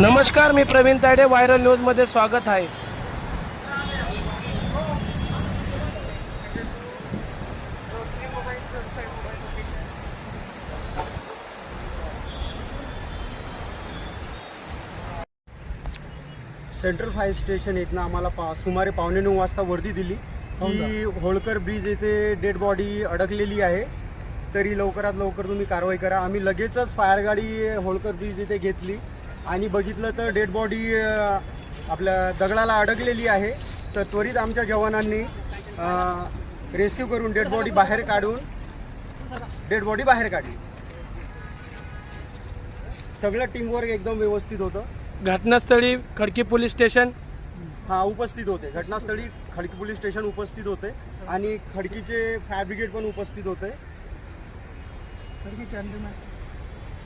नमस्कार मी प्रवीण तायडे व्हायरल न्यूजमध्ये स्वागत आहे. सेंट्रल फायर स्टेशन इथनं आम्हाला पा सुमारे पावणे नऊ वाजता वर्दी दिली. की? होळकर ब्रिज येथे डेड बॉडी अडकलेली आहे. तरी लवकरात लवकर तुम्ही कारवाई करा. आम्ही लगेचच फायर गाडी होळकर ब्रिज येथे घेतली. आणि बघितलं तर डेड बॉडी आपल्या दगडाला अडकलेली आहे. तर त्वरित आमच्या जवानांनी रेस्क्यू करून डेड बॉडी बाहेर काढून डेड बॉडी बाहेर काढली. सगळं टीमवर्क एकदम व्यवस्थित होतं. घटनास्थळी खडकी पोलीस स्टेशन? हा उपस्थित होते. घटनास्थळी खडकी पोलीस स्टेशन उपस्थित होते. आणि खडकीचे फायर ब्रिगेड पण उपस्थित होते. खडकी